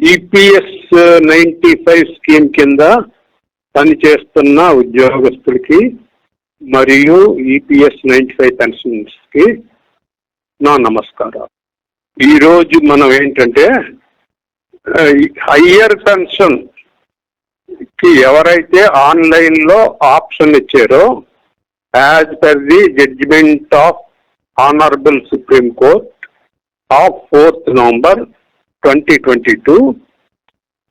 EPS ninety five scheme కింద పనిచేస్తున్న ఉద్యోగస్తులకి మరియు ఈపీఎస్ నైన్టీ ఫైవ్ పెన్షన్స్కి నా నమస్కారాలు. ఈరోజు మనం ఏంటంటే హయ్యర్ పెన్షన్కి ఎవరైతే ఆన్లైన్లో ఆప్షన్ ఇచ్చారో as per the judgement of honourable Supreme Court of fourth November twenty twenty two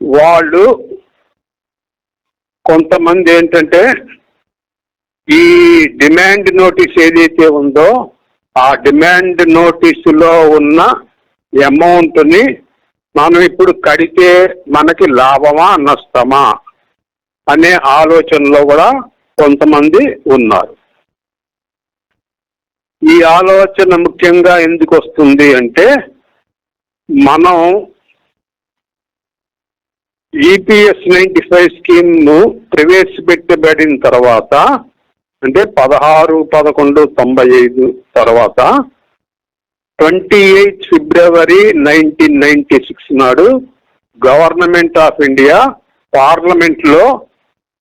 వాళ్ళు కొంతమంది ఏంటంటే ఈ డిమాండ్ నోటీస్ ఏదైతే ఉందో ఆ డిమాండ్ నోటీసులో ఉన్న అమౌంట్ని మనం ఇప్పుడు కడితే మనకి లాభమా నష్టమా అనే ఆలోచనలో కూడా కొంతమంది ఉన్నారు. ఈ ఆలోచన ముఖ్యంగా ఎందుకు వస్తుంది అంటే మనం ఈపీఎస్ నైంటీ ఫైవ్ స్కీమ్ను ప్రవేశపెట్టబడిన తర్వాత అంటే పదహారు పదకొండు తొంభై ఐదు తర్వాత twenty eight February nineteen ninety six నాడు గవర్నమెంట్ ఆఫ్ ఇండియా పార్లమెంట్లో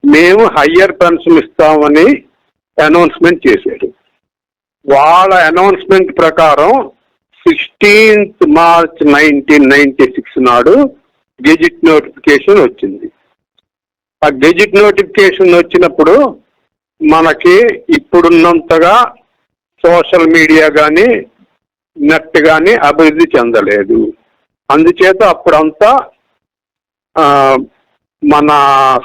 మేము హయ్యర్ పెన్షన్ ఇస్తామని అనౌన్స్మెంట్ చేశారు. వాళ్ళ అనౌన్స్మెంట్ ప్రకారం sixteenth March nineteen ninety six నాడు గెజిట్ నోటిఫికేషన్ వచ్చింది. ఆ గెజిట్ నోటిఫికేషన్ వచ్చినప్పుడు మనకి ఇప్పుడున్నంతగా సోషల్ మీడియా కానీ నెట్ కానీ అభివృద్ధి చెందలేదు. అందుచేత అప్పుడంతా మన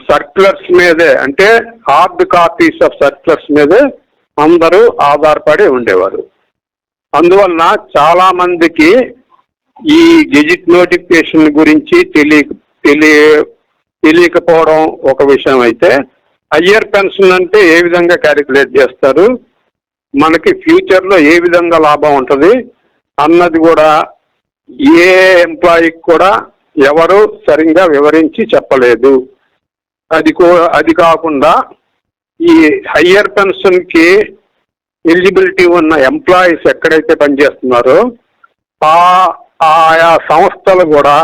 సర్క్యులర్స్ మీదే అంటే హార్డ్ కాపీస్ ఆఫ్ సర్క్యులర్స్ మీదే అందరూ ఆధారపడి ఉండేవారు. అందువలన చాలా మందికి ఈ గెజిట్ నోటిఫికేషన్ గురించి తెలియ తెలియ తెలియకపోవడం ఒక విషయం అయితే హయ్యర్ పెన్షన్ అంటే ఏ విధంగా క్యాలిక్యులేట్ చేస్తారు మనకి ఫ్యూచర్లో ఏ విధంగా లాభం ఉంటుంది అన్నది కూడా ఏ ఎంప్లాయీకి కూడా ఎవరు సరిగ్గా వివరించి చెప్పలేదు. అది కూ అది కాకుండా ఈ హయ్యర్ పెన్షన్కి ఎలిజిబిలిటీ ఉన్న ఎంప్లాయీస్ ఎక్కడైతే పనిచేస్తున్నారో ఆ ఆయా సంస్థలు కూడా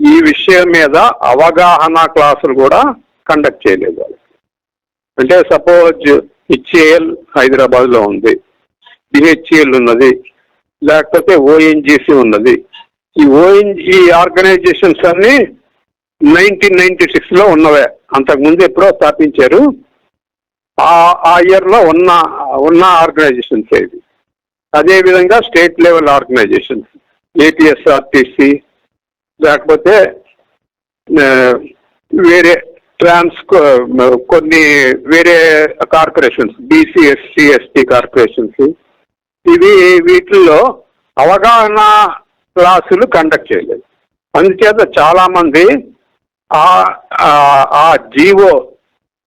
ఈ విషయం మీద అవగాహన క్లాసులు కూడా కండక్ట్ చేయలేదు అంటే సపోజ్ హెచ్ఏఎల్ హైదరాబాద్లో ఉంది బిహెచ్ఏఎల్ ఉన్నది లేకపోతే ఓఎన్జిసి ఉన్నది. ఈ ఓఎన్జి ఆర్గనైజేషన్స్ అన్ని నైన్టీన్ నైన్టీ సిక్స్లో ఉన్నవే. అంతకుముందు ఎప్పుడో స్థాపించారు. ఆ ఆ ఉన్న ఉన్న ఆర్గనైజేషన్స్ ఇది అదే విధంగా స్టేట్ లెవెల్ ఆర్గనైజేషన్స్ ఏపీఎస్ఆర్టీసీ లేకపోతే వేరే ట్రాన్స్ కొన్ని వేరే corporations BC SC ST corporations ఇవి వీటిల్లో అవగాహన క్లాసులు కండక్ట్ చేయలేదు. అందుచేత చాలామంది ఆ- ఆ జీవో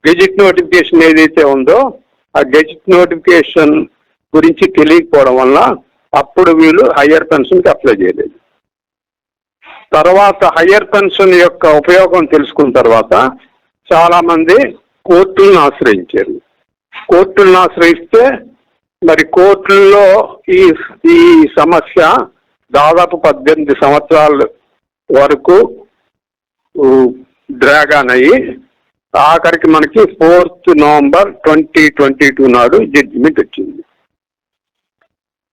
గెజిట్ నోటిఫికేషన్ ఏదైతే ఉందో ఆ గెజిట్ నోటిఫికేషన్ గురించి తెలియకపోవడం వల్ల అప్పుడు వీళ్ళు హయ్యర్ పెన్షన్కి అప్లై చేయలేదు. తర్వాత హయ్యర్ పెన్షన్ యొక్క ఉపయోగం తెలుసుకున్న తర్వాత చాలామంది కోర్టులను ఆశ్రయించారు. కోర్టులను ఆశ్రయిస్తే మరి కోర్టుల్లో ఈ ఈ సమస్య దాదాపు పద్దెనిమిది సంవత్సరాల వరకు డ్రాగ్ అయ్యి ఆఖరికి మనకి fourth November twenty twenty two నాడు జడ్జిమెంట్ వచ్చింది.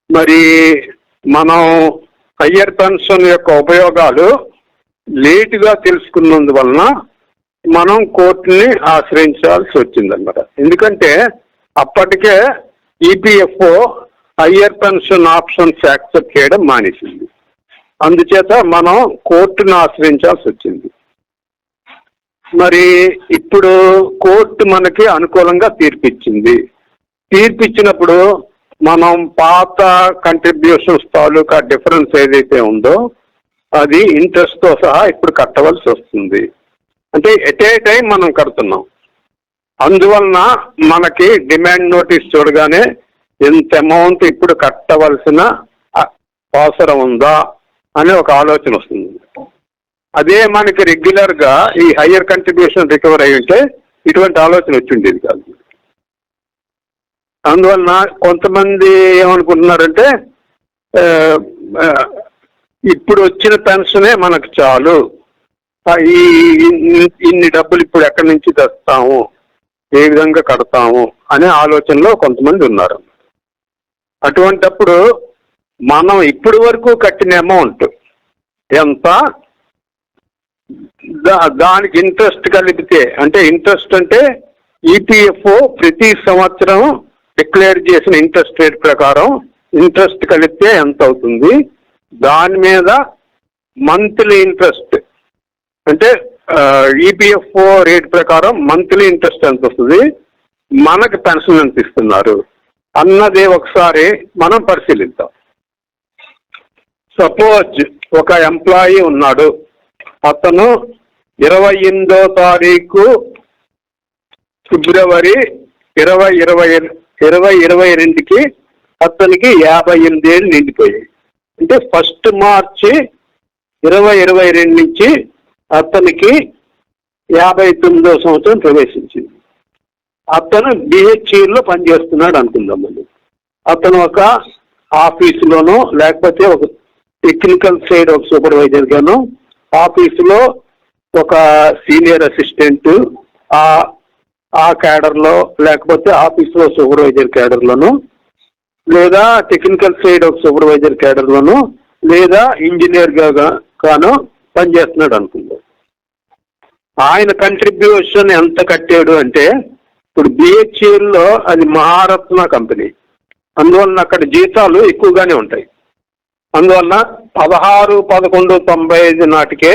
మరి మనం హయ్యర్ పెన్షన్ యొక్క ఉపయోగాలు లేటుగా తెలుసుకున్నందువలన మనం కోర్టుని ఆశ్రయించాల్సి వచ్చిందన్నమాట. ఎందుకంటే అప్పటికే EPFO higher pension options accept చేయడం మానేసింది. అందుచేత మనం కోర్టును ఆశ్రయించాల్సి వచ్చింది. మరి ఇప్పుడు కోర్టు మనకి అనుకూలంగా తీర్పిచ్చింది. తీర్పిచ్చినప్పుడు మనం పాత కంట్రిబ్యూషన్స్ తాలూకా డిఫరెన్స్ ఏదైతే ఉందో అది ఇంట్రెస్ట్తో సహా ఇప్పుడు కట్టవలసి వస్తుంది. అంటే ఎట్ ఏ టైం మనం కడుతున్నాం. అందువలన మనకి డిమాండ్ నోటీస్ చూడగానే ఎంత అమౌంట్ ఇప్పుడు కట్టవలసిన అవసరం ఉందా అనే ఒక ఆలోచన వస్తుంది. అదే మనకి రెగ్యులర్గా ఈ హయ్యర్ కంట్రిబ్యూషన్ రికవర్ అయి ఉంటే ఇటువంటి ఆలోచన వచ్చి ఉండేది కాదు. అందువలన కొంతమంది ఏమనుకుంటున్నారంటే ఇప్పుడు వచ్చిన పెన్షనే మనకు చాలు. ఈ ఇన్ని- ఇన్ని డబ్బులు ఇప్పుడు ఎక్కడి నుంచి తెస్తాము? ఏ విధంగా కడతాము? అనే ఆలోచనలో కొంతమంది ఉన్నారు. అటువంటప్పుడు మనం ఇప్పటి వరకు కట్టిన అమౌంట్ ఎంత? దా- దానికి ఇంట్రెస్ట్ కలిపితే అంటే ఇంట్రెస్ట్ అంటే ఈపీఎఫ్ఓ ప్రతి సంవత్సరం డిక్లేర్ చేసిన ఇంట్రెస్ట్ రేట్ ప్రకారం ఇంట్రెస్ట్ కలిపితే ఎంత అవుతుంది? దాని మీద మంత్లీ ఇంట్రెస్ట్ అంటే ఈపీఎఫ్ఓ రేట్ ప్రకారం మంత్లీ ఇంట్రెస్ట్ ఎంత వస్తుంది? మనకు పెన్షన్ ఎంత ఇస్తున్నారు? అన్నది ఒకసారి మనం పరిశీలిద్దాం. సపోజ్ ఒక ఎంప్లాయీ ఉన్నాడు. అతను ఇరవై ఎనిమిదో తారీఖు ఫిబ్రవరి ఇరవై ఇరవై ఇరవై ఇరవై రెండుకి అతనికి యాభై ఎనిమిది ఏళ్ళు నిండిపోయాయి. అంటే ఫస్ట్ మార్చి ఇరవై ఇరవై రెండు నుంచి అతనికి యాభై తొమ్మిదో సంవత్సరం ప్రవేశించింది. అతను బిహెచ్ఈలో పనిచేస్తున్నాడు అనుకుందామండి అతను ఒక ఆఫీసులోనో లేకపోతే ఒక టెక్నికల్ సైడ్ ఒక సూపర్వైజర్గాను ఆఫీసులో ఒక సీనియర్ అసిస్టెంట్ ఆ ఆ క్యాడర్లో లేకపోతే ఆఫీసులో సూపర్వైజర్ క్యాడర్లోను లేదా టెక్నికల్ సైడ్ ఒక సూపర్వైజర్ క్యాడర్లోను లేదా ఇంజనీర్గా గాను పనిచేస్తున్నాడు అనుకుందాం. ఆయన కంట్రిబ్యూషన్ ఎంత కట్టాడు అంటే ఇప్పుడు బిహెచ్ఎల్లో అది మహారత్న కంపెనీ. అందువలన అక్కడ జీతాలు ఎక్కువగానే ఉంటాయి. అందువలన పదహారు పదకొండు తొంభై ఐదు నాటికే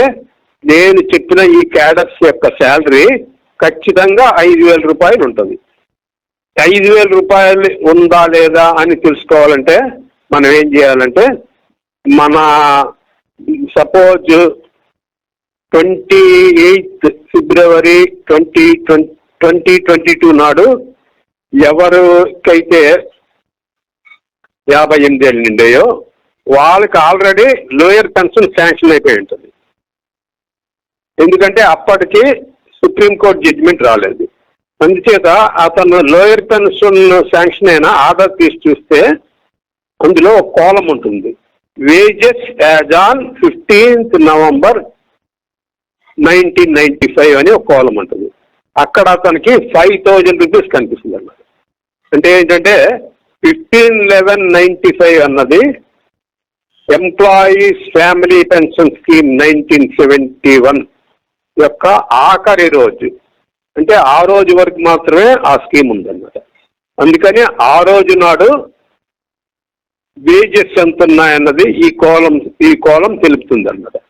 నేను చెప్పిన ఈ క్యాడర్స్ యొక్క శాలరీ ఖచ్చితంగా ఐదు వేల రూపాయలు ఉంటుంది. ఐదు వేల రూపాయలు ఉందా లేదా అని తెలుసుకోవాలంటే మనం ఏం చేయాలంటే మన suppose twenty eighth February twenty twenty twenty two నాడు ఎవరికైతే యాభై ఎనిమిది ఏళ్ళు నిండాయో వాళ్ళకి ఆల్రెడీ లోయర్ పెన్షన్ శాంక్షన్ అయిపోయి ఉంటుంది. ఎందుకంటే అప్పటికి సుప్రీంకోర్టు జడ్జిమెంట్ రాలేదు. అందుచేత అతను లోయర్ పెన్షన్ శాంక్షన్ అయిన ఆర్డర్ తీసి చూస్తే అందులో ఒక కోలం ఉంటుంది. Wages as on fifteenth November nineteen ninety five అని ఒక కోలం ఉంటుంది. అక్కడ అతనికి ఫైవ్ థౌజండ్ రూపీస్ కనిపిస్తుంది అన్నమాట అంటే ఏంటంటే ఫిఫ్టీన్ లెవెన్ నైన్టీ ఫైవ్ అన్నది employees family pension scheme nineteen seventy one యొక్క ఆఖరి రోజు. అంటే ఆ రోజు వరకు మాత్రమే ఆ స్కీమ్ ఉందన్నమాట. అందుకని ఆ రోజు నాడు వేజెస్ ఎంత ఉన్నాయన్నది ఈ కోలం ఈ కోలం తెలుపుతుంది అన్నమాట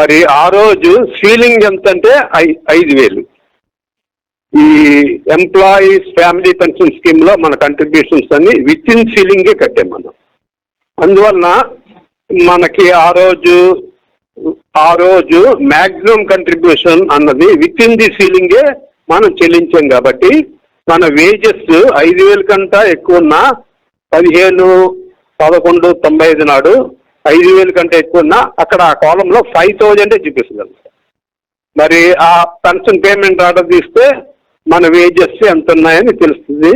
మరి ఆ రోజు సీలింగ్ ఎంత అంటే ఐ- ఐదు వేలు. ఈ ఎంప్లాయీస్ ఫ్యామిలీ పెన్షన్ స్కీమ్లో మన కంట్రిబ్యూషన్స్ అన్ని విత్ ఇన్ సీలింగే కట్టాం అందువలన మనకి ఆ రోజు ఆ రోజు మ్యాక్సిమం కంట్రిబ్యూషన్ అన్నది విత్ ఇన్ ది సీలింగే మనం చెల్లించాం కాబట్టి మన వేజెస్ ఐదు వేల కంటే ఎక్కువ ఉన్న పదిహేను పదకొండు తొంభై ఐదు నాడు ఐదు వేల కంటే ఎక్కువ ఉన్న అక్కడ ఆ కాలంలో ఫైవ్ థౌజండే చూపిస్తుంది మరి ఆ పెన్షన్ పేమెంట్ ఆర్డర్ తీస్తే మన వేజెస్ ఎంత ఉన్నాయని తెలుస్తుంది.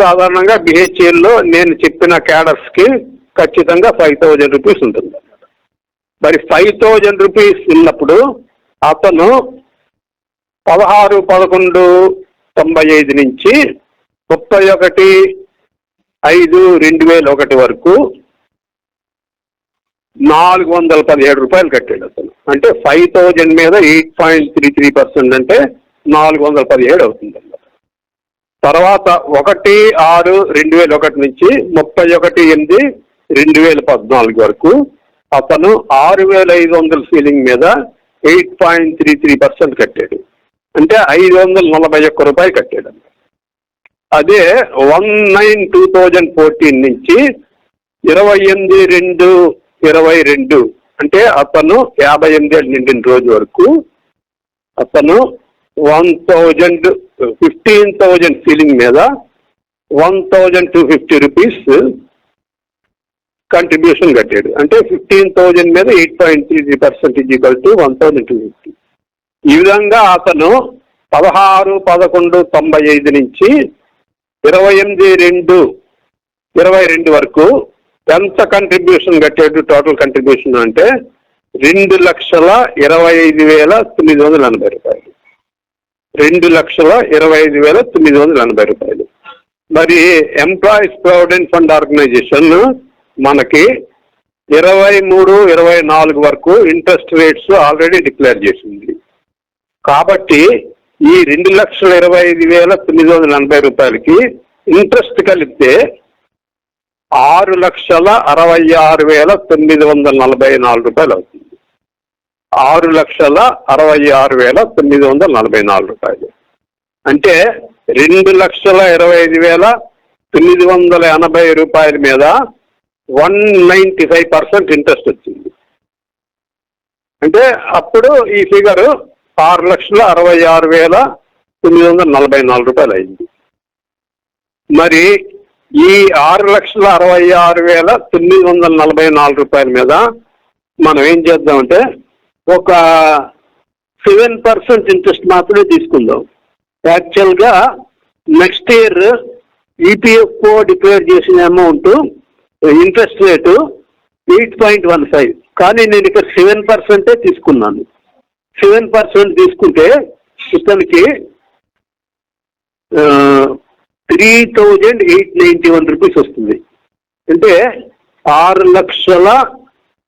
సాధారణంగా బిహెచ్ఎల్లో లో నేను చెప్పిన క్యాడర్స్కి ఖచ్చితంగా ఫైవ్ థౌజండ్ రూపీస్ ఉంటుంది. మరి ఫైవ్ థౌజండ్ రూపీస్ ఉన్నప్పుడు అతను పదహారు పదకొండు తొంభై ఐదు నుంచి ముప్పై ఒకటి ఐదు రెండు వేల ఒకటి వరకు నాలుగు వందల పదిహేడు రూపాయలు కట్టాడు అతను. అంటే ఫైవ్ థౌజండ్ మీద eight point three three percent అంటే నాలుగు వందల పదిహేడు అవుతుంది అన్నమాట తర్వాత ఒకటి ఆరు రెండు వేల ఒకటి నుంచి ముప్పై ఒకటి ఎనిమిది రెండు వేల పద్నాలుగు వరకు అతను ఆరు వేల ఐదు వందల సీలింగ్ మీద eight point three three percent కట్టాడు. అంటే ఐదు వందల నలభై ఒక్క రూపాయలు కట్టాడు అదే one nine two thousand fourteen నుంచి ఇరవై ఎనిమిది రెండు ఇరవై రెండు అంటే అతను యాభై ఎనిమిది ఏళ్ళు నిండిన రోజు వరకు అతను one thousand fifteen thousand ceiling మీద one thousand two fifty rupees contribution కట్టాడు. అంటే ఫిఫ్టీన్ థౌజండ్ మీద eight point three percentage equal to one thousand two fifty ఈ విధంగా అతను పదహారు పదకొండు తొంభై ఐదు నుంచి ఇరవై ఎనిమిది రెండు ఇరవై రెండు వరకు ఎంత కంట్రిబ్యూషన్ కట్టాడు? టోటల్ కంట్రిబ్యూషన్ అంటే రెండు లక్షల ఇరవై ఐదు వేల తొమ్మిది వందల ఎనభై రూపాయలు. రెండు లక్షల ఇరవై ఐదు వేల తొమ్మిది వందల ఎనభై రూపాయలు. మరి ఎంప్లాయీస్ ప్రావిడెంట్ ఫండ్ ఆర్గనైజేషన్ మనకి ఇరవై మూడు ఇరవై నాలుగు వరకు ఇంట్రెస్ట్ రేట్స్ ఆల్రెడీ డిక్లేర్ చేసింది. కాబట్టి ఈ రెండు లక్షల ఇరవై ఐదు వేల తొమ్మిది వందల ఎనభై రూపాయలకి ఇంట్రెస్ట్ కలిపితే ఆరు లక్షల అరవై ఆరు వేల తొమ్మిది వందల నలభై నాలుగు రూపాయలు అవుతుంది. ఆరు లక్షల అరవై ఆరు వేల తొమ్మిది వందల నలభై నాలుగు రూపాయలు. అంటే రెండు లక్షల ఇరవై ఐదు వేల తొమ్మిది వందల ఎనభై రూపాయల మీద one ninety five percent interest వచ్చింది. అంటే అప్పుడు ఈ ఫిగర్ ఆరు లక్షల అరవై ఆరు వేల తొమ్మిది వందల నలభై నాలుగు రూపాయలు అయింది. మరి ఈ ఆరు లక్షల అరవై ఆరు వేల తొమ్మిది వందల నలభై నాలుగు రూపాయల మీద మనం ఏం చేద్దామంటే ఒక సెవెన్ పర్సెంట్ ఇంట్రెస్ట్ మాత్రమే తీసుకుందాం. యాక్చువల్గా నెక్స్ట్ ఇయర్ ఈపీఎఫ్ఓ డిక్లేర్ చేసిన amount interest rate eight point one five. కానీ నేను ఇక్కడ సెవెన్ పర్సెంటే తీసుకున్నాను. సెవెన్ పర్సెంట్ తీసుకుంటే ఇతనికి three thousand eight ninety one rupees వస్తుంది. అంటే ఆరు లక్షల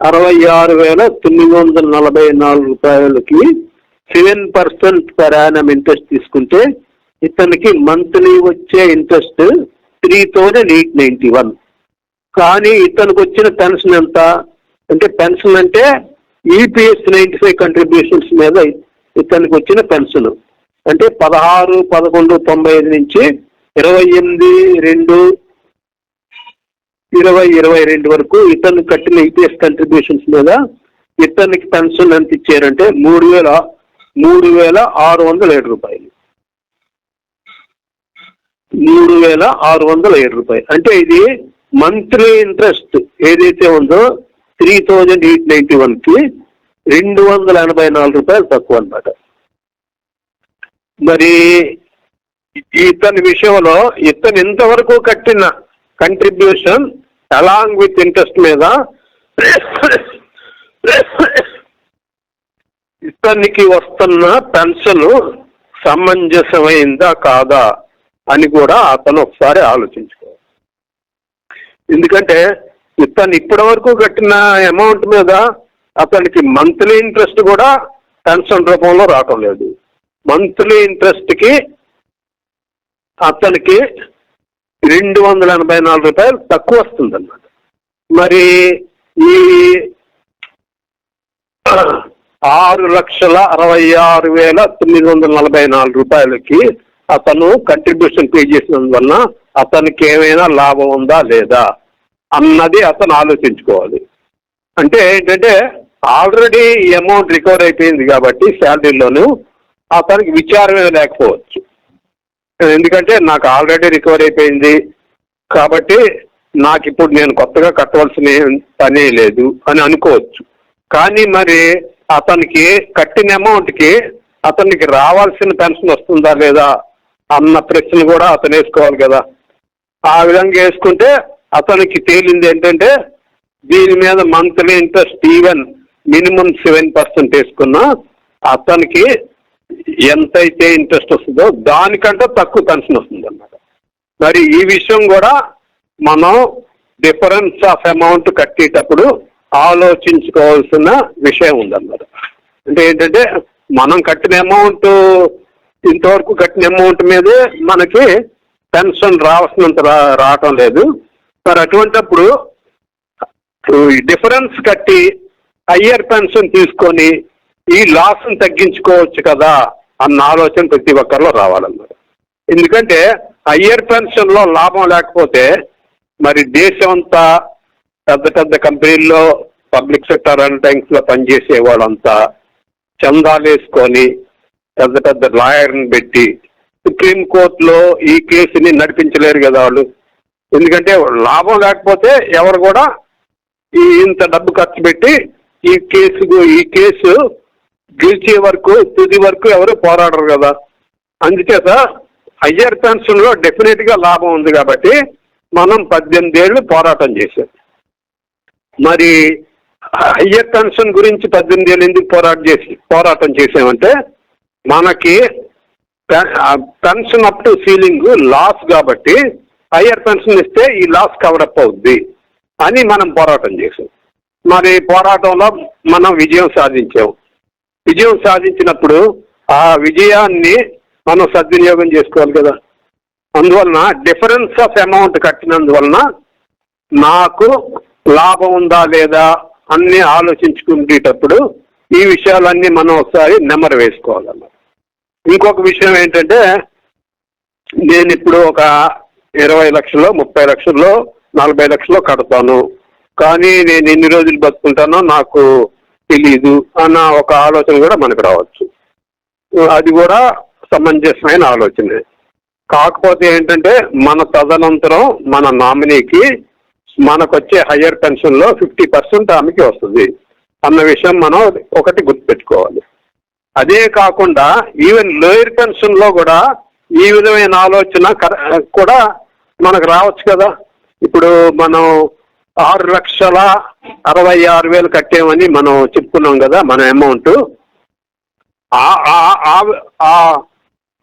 అరవై ఆరు వేల తొమ్మిది వందల నలభై నాలుగు రూపాయలకి seven percent per annum interest తీసుకుంటే ఇతనికి మంత్లీ వచ్చే interest three thousand eight ninety one కానీ ఇతనికి వచ్చిన పెన్షన్ ఎంత? అంటే పెన్షన్ అంటే ఈపీఎస్ నైంటీ ఫైవ్ కంట్రిబ్యూషన్స్ మీద ఇతనికి వచ్చిన పెన్షన్ అంటే పదహారు పదకొండు తొంభై ఐదు నుంచి ఇరవై ఎనిమిది రెండు ఇరవై ఇరవై రెండు వరకు ఇతను కట్టిన ఈపీఎస్ కంట్రిబ్యూషన్స్ మీద ఇతనికి పెన్షన్ ఎంత ఇచ్చారంటే మూడు వేల మూడు వేల ఆరు వందల ఏడు రూపాయలు. మూడు వేల ఆరు వందల ఏడు రూపాయలు. అంటే ఇది మంత్లీ ఇంట్రెస్ట్ ఏదైతే ఉందో త్రీ థౌజండ్ ఎయిట్ నైంటీ వన్కి రెండు వందల ఎనభై నాలుగు రూపాయలు తక్కువ అనమాట మరి ఇతని విషయంలో ఇతను ఇంతవరకు కట్టిన కంట్రిబ్యూషన్ అలాంగ్ విత్ ఇంట్రెస్ట్ మీద ఇతనికి వస్తున్న పెన్షన్ సమంజసమైందా కాదా అని కూడా అతను ఒకసారి ఆలోచించుకోవాలి. ఎందుకంటే ఇతను ఇప్పటి వరకు కట్టిన అమౌంట్ మీద అతనికి మంత్లీ ఇంట్రెస్ట్ కూడా పెన్షన్ రూపంలో రావటం లేదు. మంత్లీ ఇంట్రెస్ట్కి అతనికి రెండు వందల ఎనభై నాలుగు రూపాయలు తక్కువ వస్తుంది అన్నమాట మరి ఈ ఆరు లక్షల అరవై ఆరు వేల తొమ్మిది వందల నలభై నాలుగు రూపాయలకి అతను కంట్రిబ్యూషన్ పే చేసినందువలన అతనికి ఏమైనా లాభం ఉందా లేదా అన్నది అతను ఆలోచించుకోవాలి. అంటే ఏంటంటే ఆల్రెడీ ఈ అమౌంట్ రికవర్ అయిపోయింది కాబట్టి శాలరీలోను అతనికి విచారమే లేకపోవచ్చు. ఎందుకంటే నాకు ఆల్రెడీ రికవర్ అయిపోయింది. కాబట్టి నాకు ఇప్పుడు నేను కొత్తగా కట్టవలసిన పనే లేదు అని అనుకోవచ్చు. కానీ మరి అతనికి కట్టిన అమౌంట్కి అతనికి రావాల్సిన పెన్షన్ వస్తుందా లేదా అన్న ప్రశ్న కూడా అతను వేసుకోవాలి కదా. ఆ విధంగా వేసుకుంటే అతనికి తేలింది ఏంటంటే దీని మీద monthly interest even minimum seven percent వేసుకున్నా అతనికి ఎంతైతే ఇంట్రెస్ట్ వస్తుందో దానికంటే తక్కువ పెన్షన్ వస్తుంది అన్నమాట. మరి ఈ విషయం కూడా మనం డిఫరెన్స్ ఆఫ్ అమౌంట్ కట్టేటప్పుడు ఆలోచించుకోవాల్సిన విషయం ఉందన్నమాట. అంటే ఏంటంటే మనం కట్టిన అమౌంట్ ఇంతవరకు కట్టిన అమౌంట్ మీదే మనకి పెన్షన్ రావాల్సినంత రా రావటం లేదు. మరి అటువంటప్పుడు డిఫరెన్స్ కట్టి హయ్యర్ పెన్షన్ తీసుకొని ఈ లాస్ని తగ్గించుకోవచ్చు కదా అన్న ఆలోచన ప్రతి ఒక్కరిలో రావాలన్నమాట ఎందుకంటే హయ్యర్ పెన్షన్లో లాభం లేకపోతే మరి దేశం అంతా పెద్ద పెద్ద కంపెనీల్లో పబ్లిక్ సెక్టర్లో పనిచేసే వాళ్ళంతా చందాలు వేసుకొని పెద్ద పెద్ద లాయర్ని పెట్టి సుప్రీం కోర్టులో ఈ కేసుని నడిపించలేరు కదా వాళ్ళు. ఎందుకంటే లాభం లేకపోతే ఎవరు కూడా ఈ ఇంత డబ్బు ఖర్చు పెట్టి ఈ కేసు ఈ కేసు గెలిచే వరకు తుది వరకు ఎవరు పోరాడరు కదా. అందుచేత హయ్యర్ పెన్షన్లో డెఫినెట్గా లాభం ఉంది కాబట్టి మనం పద్దెనిమిది ఏళ్ళు పోరాటం చేశాం. మరి హయ్యర్ పెన్షన్ గురించి పద్దెనిమిది ఏళ్ళు ఎందుకు పోరాటం చేసి పోరాటం చేసామంటే మనకి pension up to ceiling loss కాబట్టి హయ్యర్ పెన్షన్ ఇస్తే ఈ లాస్ కవరప్ అవుద్ది అని మనం పోరాటం చేసాం మరి పోరాటంలో మనం విజయం సాధించాం. విజయం సాధించినప్పుడు ఆ విజయాన్ని మనం సద్వినియోగం చేసుకోవాలి కదా. అందువలన డిఫరెన్స్ ఆఫ్ అమౌంట్ కట్టినందువలన నాకు లాభం ఉందా లేదా అన్ని ఆలోచించుకునేటప్పుడు ఈ విషయాలన్నీ మనం ఒకసారి నెమరు వేసుకోవాలన్నమాట ఇంకొక విషయం ఏంటంటే నేను ఇప్పుడు ఒక ఇరవై లక్షలు ముప్పై లక్షల్లో నలభై లక్షల్లో కడతాను. కానీ నేను ఎన్ని రోజులు బతుకుంటానో నాకు తెలీదు అన్న ఒక ఆలోచన కూడా మనకు రావచ్చు. అది కూడా సమంజసమైన ఆలోచనే. కాకపోతే ఏంటంటే మన తదనంతరం మన నామినీకి మనకు వచ్చే హయ్యర్ పెన్షన్లో ఫిఫ్టీ పర్సెంట్ ఆమెకి వస్తుంది. అన్న విషయం మనం ఒకటి గుర్తుపెట్టుకోవాలి. అదే కాకుండా ఈవెన్ లోయర్ పెన్షన్లో కూడా ఈ విధమైన ఆలోచన కూడా మనకు రావచ్చు కదా. ఇప్పుడు మనం ఆరు లక్షల అరవై ఆరు వేలు కట్టామని మనం చెప్పుకున్నాం కదా మన అమౌంట్.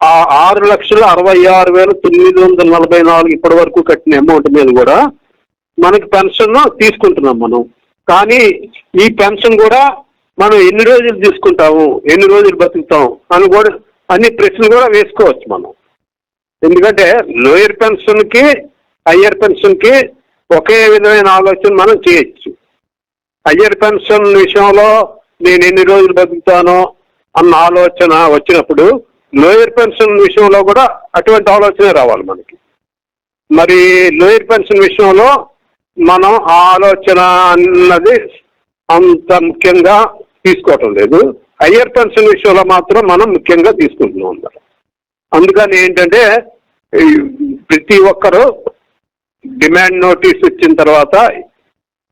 ఆ- ఆరు లక్షల అరవై ఆరు వేల తొమ్మిది వందల నలభై నాలుగు ఇప్పటి వరకు కట్టిన అమౌంట్ మీద కూడా మనకి పెన్షన్ తీసుకుంటున్నాం మనం. కానీ ఈ పెన్షన్ కూడా మనం ఎన్ని రోజులు తీసుకుంటాము ఎన్ని రోజులు బతుకుతాం అని కూడా అన్ని ప్రశ్నలు కూడా వేసుకోవచ్చు మనం. ఎందుకంటే లోయర్ పెన్షన్కి హయ్యర్ పెన్షన్కి ఒకే విధమైన ఆలోచన మనం చేయొచ్చు. హయ్యర్ పెన్షన్ విషయంలో నేను ఎన్ని రోజులు బతుకుతానో అన్న ఆలోచన వచ్చినప్పుడు లోయర్ పెన్షన్ విషయంలో కూడా అటువంటి ఆలోచన రావాలి మనకి. మరి లోయర్ పెన్షన్ విషయంలో మనం ఆ ఆలోచన అన్నది అంత ముఖ్యంగా తీసుకోవటం లేదు. హయ్యర్ పెన్షన్ విషయంలో మాత్రం మనం ముఖ్యంగా తీసుకుంటున్నాం అందరం. అందుకని ఏంటంటే ప్రతి ఒక్కరూ డిమాండ్ నోటీస్ ఇచ్చిన తర్వాత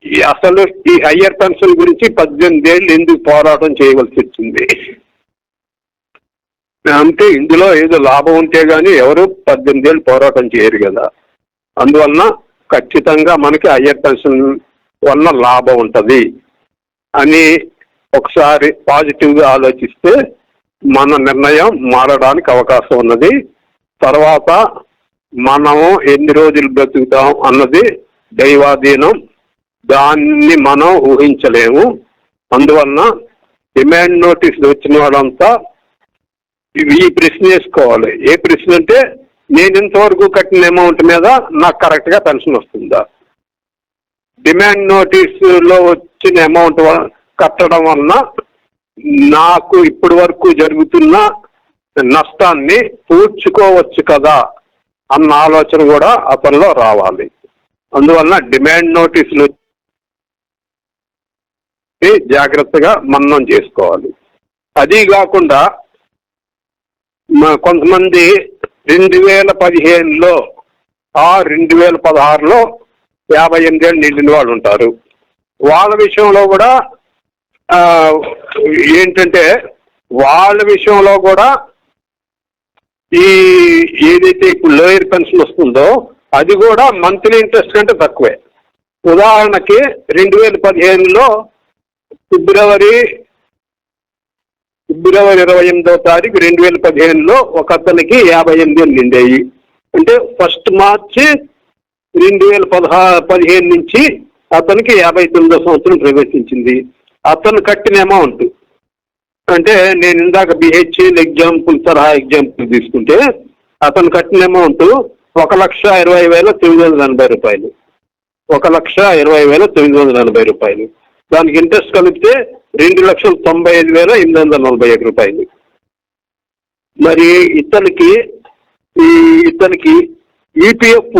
అసలు ఈ హయ్యర్ పెన్షన్ గురించి పద్దెనిమిది ఏళ్ళు ఎందుకు పోరాటం చేయవలసి వచ్చింది? అంటే ఇందులో ఏదో లాభం ఉంటే గానీ ఎవరు పద్దెనిమిది ఏళ్ళు పోరాటం చేయరు కదా. అందువలన ఖచ్చితంగా మనకి హయ్యర్ పెన్షన్ వలన లాభం ఉంటుంది అని ఒకసారి పాజిటివ్గా ఆలోచిస్తే మన నిర్ణయం మారడానికి అవకాశం ఉన్నది. తర్వాత మనము ఎన్ని రోజులు బ్రతుకుతాం అన్నది దైవాధీనం దాన్ని మనం ఊహించలేము. అందువలన డిమాండ్ నోటీసులు వచ్చిన వాళ్ళంతా ఈ ప్రశ్న వేసుకోవాలి. ఏ ప్రశ్న అంటే నేను ఇంతవరకు కట్టిన అమౌంట్ మీద నాకు కరెక్ట్గా పెన్షన్ వస్తుందా? డిమాండ్ నోటీసులో వచ్చిన అమౌంట్ వ- కట్టడం వలన నాకు ఇప్పటి వరకు జరుగుతున్న నష్టాన్ని పూడ్చుకోవచ్చు కదా అన్న ఆలోచన కూడా అతనిలో రావాలి. అందువలన డిమాండ్ నోటీసులు వచ్చి జాగ్రత్తగా మన్నం చేసుకోవాలి. అది కాకుండా కొంతమంది రెండు వేల పదిహేనులో ఆ రెండు వేల పదహారులో యాభై ఎనిమిదేళ్ళు నిండిన వాళ్ళు ఉంటారు. వాళ్ళ విషయంలో కూడా ఏంటంటే వాళ్ళ విషయంలో కూడా ఈ ఏదైతే ఇప్పుడు లోయర్ పెన్షన్ వస్తుందో అది కూడా మంత్లీ ఇంట్రెస్ట్ కంటే తక్కువే. ఉదాహరణకి రెండు వేల పదిహేనులో ఫిబ్రవరి ఫిబ్రవరి ఇరవై ఎనిమిదో తారీఖు రెండు వేల పదిహేనులో ఒక అతనికి యాభై ఎనిమిది నిండాయి. అంటే ఫస్ట్ మార్చి రెండు వేల పదహా పదిహేను నుంచి అతనికి యాభై తొమ్మిదో సంవత్సరం ప్రవేశించింది. అతను కట్టిన అమౌంట్ అంటే నేను ఇందాక బిహెచ్ఎల్ ఎగ్జాంపుల్ తరహా ఎగ్జాంపుల్ తీసుకుంటే అతను కట్టిన అమౌంట్ ఒక లక్ష ఇరవై వేల తొమ్మిది వందల ఎనభై రూపాయలు. ఒక లక్ష ఇరవై వేల తొమ్మిది వందల ఎనభై రూపాయలు. దానికి ఇంట్రెస్ట్ కలిపితే రెండు లక్షల తొంభై ఐదు వేల ఎనిమిది వందల నలభై ఐదు రూపాయలు. మరి ఇతనికి ఈ ఇతనికి ఈపీఎఫ్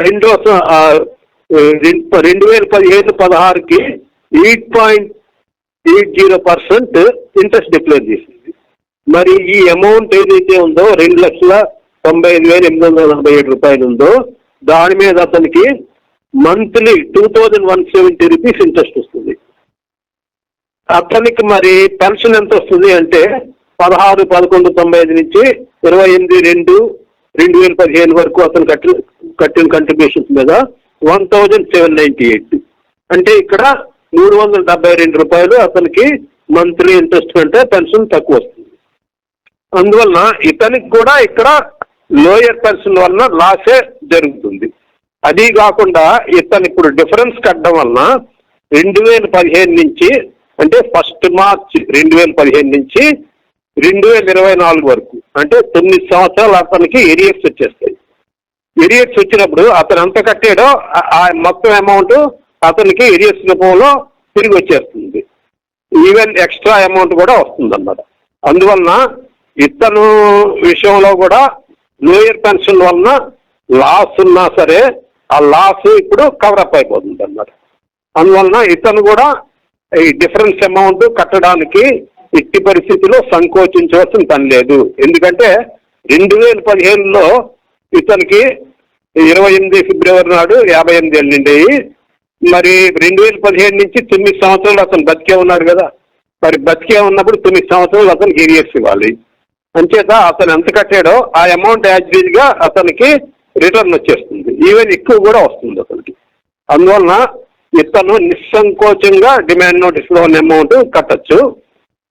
రెండో ఆ, రెండు రెండు వేల పదిహేను పదహారుకి eight point eight zero percent interest declare చేసింది. మరి ఈ అమౌంట్ ఏదైతే ఉందో రెండు లక్షల తొంభై ఐదు వేల ఎనిమిది వందల నలభై ఏడు రూపాయలు ఉందో దాని మీద అతనికి monthly two thousand one seventy rupees interest వస్తుంది. అతనికి మరి పెన్షన్ ఎంత వస్తుంది అంటే పదహారు పదకొండు తొంభై ఐదు నుంచి ఇరవై ఎనిమిది రెండు రెండు వేల పదిహేను వరకు అతను కట్టిన కట్టిన కంట్రిబ్యూషన్స్ మీద one thousand seven ninety eight. అంటే ఇక్కడ మూడు వందల డెబ్బై రెండు రూపాయలు అతనికి మంత్లీ ఇంట్రెస్ట్ కంటే పెన్షన్ తక్కువ వస్తుంది. అందువలన ఇతనికి కూడా ఇక్కడ లోయర్ పెన్షన్ వలన లాసే జరుగుతుంది. అది కాకుండా ఇతను ఇప్పుడు డిఫరెన్స్ కట్టడం వలన రెండు వేల పదిహేను నుంచి అంటే ఫస్ట్ మార్చ్ రెండు వేల పదిహేను నుంచి రెండు వేల ఇరవై నాలుగు వరకు అంటే తొమ్మిది సంవత్సరాలు అతనికి ఎరియర్స్ వచ్చేస్తాయి. ఎరియర్స్ వచ్చినప్పుడు అతను ఎంత కట్టాడో ఆ- మొత్తం అమౌంట్ అతనికి ఎరియర్స్ రూపంలో తిరిగి వచ్చేస్తుంది. ఈవెన్ ఎక్స్ట్రా అమౌంట్ కూడా వస్తుంది అన్నమాట అందువలన ఇతను విషయంలో కూడా లోయర్ పెన్షన్ వలన లాస్ ఉన్నా సరే ఆ లాస్ ఇప్పుడు కవరప్ అయిపోతుంది అన్నమాట అందువలన ఇతను కూడా ఈ డిఫరెన్స్ అమౌంట్ కట్టడానికి ఎట్టి పరిస్థితిలో సంకోచించవలసిన పని లేదు. ఎందుకంటే రెండు వేల పదిహేనులో ఇతనికి ఇరవై ఎనిమిది ఫిబ్రవరి నాడు యాభై ఎనిమిది ఏళ్ళు నిండాయి మరి రెండు వేల పదిహేను నుంచి తొమ్మిది సంవత్సరాలు అతను బతికే ఉన్నాడు కదా. మరి బతికే ఉన్నప్పుడు తొమ్మిది సంవత్సరాలు అతనికి ఏరియర్స్ ఇవ్వాలి. అంచేత అతను ఎంత కట్టాడో ఆ అమౌంట్ యాజ్గా అతనికి రిటర్న్ వచ్చేస్తుంది. ఈవెన్ ఎక్కువ కూడా వస్తుంది అసలుకి. అందువలన ఇతను నిస్సంకోచంగా డిమాండ్ నోటీస్లో ఉన్న అమౌంట్ కట్టచ్చు.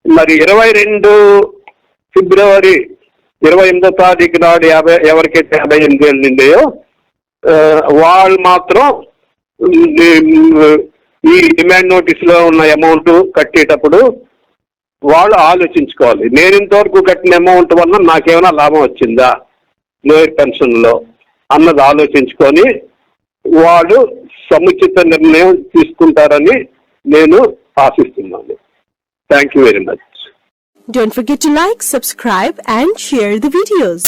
మరి ఇరవై రెండు ఫిబ్రవరి ఇరవై ఎనిమిదో తారీఖు నాడు యాభై ఎవరికైతే యాభై ఎనిమిది ఏళ్ళు నిండాయో వాళ్ళు మాత్రం ఈ డిమాండ్ నోటీస్లో ఉన్న అమౌంట్ కట్టేటప్పుడు వాళ్ళు ఆలోచించుకోవాలి. నేను ఇంతవరకు కట్టిన అమౌంట్ వల్ల నాకేమైనా లాభం వచ్చిందా? లోయర్ పెన్షన్లో. అన్నది ఆలోచించుకొని వాళ్ళు సముచిత నిర్ణయం తీసుకుంటారని నేను ఆశిస్తున్నాను thank you very much Don't forget to like, subscribe and share the videos.